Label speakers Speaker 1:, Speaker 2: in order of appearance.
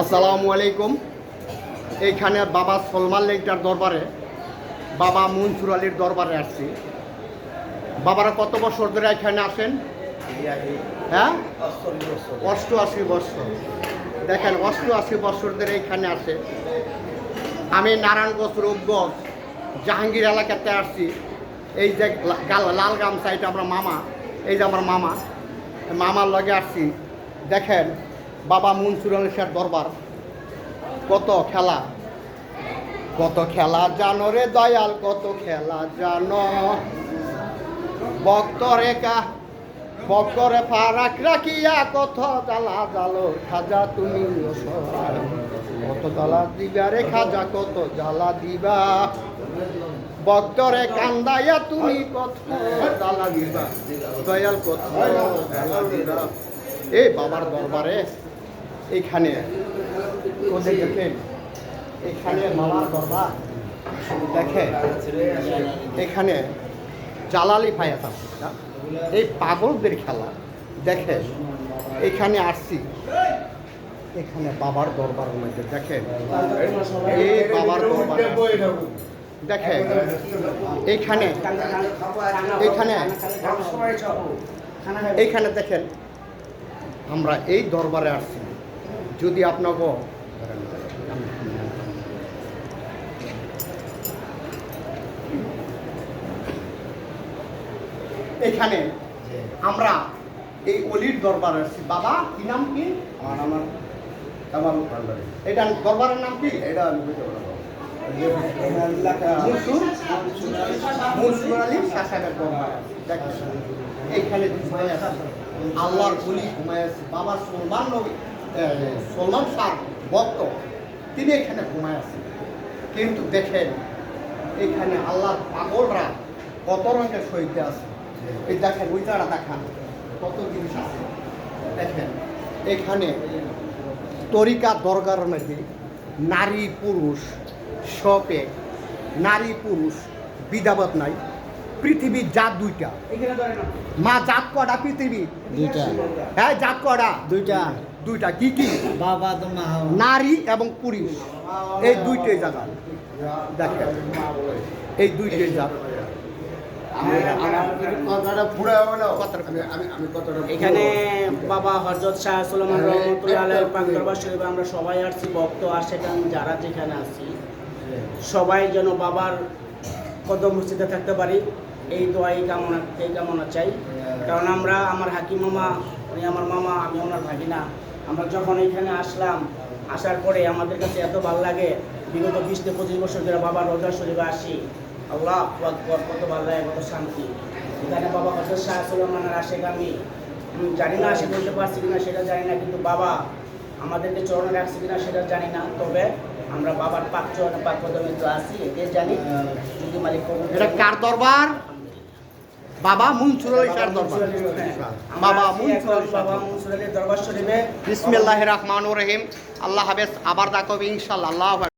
Speaker 1: আসসালামু আলাইকুম। এইখানে বাবা সলমান লেংটার দরবারে, বাবা মনসুর আলীর দরবারে আসছি। বাবারা কত বছর ধরে এখানে আসেন হ্যাঁ? অষ্টআশি বছর। দেখেন, অষ্টআশি বছর ধরে এখানে আসে আমি নারায়ণগঞ্জ রূপগঞ্জ, জাহাঙ্গীর এলাকাতে আসছি। এই যে লাল গামছা, এটা আমার মামা। এই যে আমার মামা, মামার লগে আসছি। দেখেন বাবা মনসুর আলী শাহ দরবার। কত খেলা। কত খেলা জানো রে দয়াল, কত খেলা জানো। ভক্তরে কা ভক্তরে ফারাক রাখিয়া কত জ্বালা জালো খাজা তুমি। কত জ্বালা দিবা রে খাজা, কত জ্বালা দিবা। ভক্তরে কান্দাইয়া তুমি কত জ্বালা দিবা। দয়াল, কত এই বাবার দরবারে এইখানে কোথায় দেখেন? এখানে দেখে এখানে জালালি ফায়াত আছে এই পাগলদের খেলা। দেখে এখানে আসছি। এখানে বাবার দরবার মধ্যে, দেখেন। এই বাবার দরবার দেখেন এইখানে এখানে এইখানে দেখেন, আমরা এই দরবারে আসছি। যদি আপনাকে এখানে আমরা এই অলির দরবার আসছি। বাবা কি নাম কি?
Speaker 2: আমার আমার কামাল ভান্ডারি।
Speaker 1: এটা দরবারের নাম কি?
Speaker 2: এটা আমি বুঝতে পারব
Speaker 1: এইখানে আল্লাহর বলি ঘুমায় আছে বাবা সলমান নবী। সলমান শাহ ভক্ত তিনি এখানে ঘুমায় আছে কিন্তু দেখেন এখানে আল্লাহর পাগলরা কত রঙের সইতে আছে। এই দেখেন ওইটারা দেখান কত জিনিস আছে। দেখেন এখানে তরিকা দরগার মধ্যে নারী পুরুষ সপে নারী পুরুষ বিদাবত নাই। পৃথিবীর জাত দুইটা। মা জাত কটা পৃথিবী?
Speaker 3: দুইটা।
Speaker 1: হ্যাঁ জাত কটা
Speaker 3: দুইটা।
Speaker 1: দুইটা। কি কি?
Speaker 3: বাবা মা।
Speaker 1: নারী এবং পুরুষ। এই দুইটাই জায়গা দেখেন এই দুইটাই জাত।
Speaker 2: কথাটা
Speaker 4: এখানে বাবা হজরত শাহ সুলেমান রহমতুল্লাহ দরবার শরীফে আমরা সবাই আসছি ভক্ত আশেকান যারা যেখানে আছি সবাই যেন বাবার কদম মসজিদে থাকতে পারি। এই দোয়া এই কামনা এই কামনা চাই। কারণ আমরা আমার হাকিম মামা উনি আমার মামা আমি ওনার ভাগিনা। আমরা যখন এখানে আসলাম আসার পরে আমাদের কাছে এত ভালো লাগে। বিগত বিশ থেকে পঁচিশ বছর ধরে বাবার রোজা শরীফে আসি। আল্লাহ আকবর কত ভালো লাগে কত শান্তি। এখানে বাবা হজরত শাহ সুলেমানের আশেক আমি। জানি না সে বলতে পারছি কিনা সেটা জানি না কিন্তু বাবা আমাদেরকে চরণে রাখছে কিনা সেটা জানি না। তবে আমরা বাবার পাক চরণে পাক কদমে তো আছি এটাই জানি। যদি মালিক
Speaker 1: এটা কার দরবার? বাবা মনসুর আলী শাহর দরবার। বাবা মনসুর আলী শাহ
Speaker 4: বাবা মনসুর আলীর দরবার শরীফে
Speaker 1: রহিম। আল্লাহ হাফেজ আবার দেখো ইনশাল্লাহ আল্লাহ হাফেজ।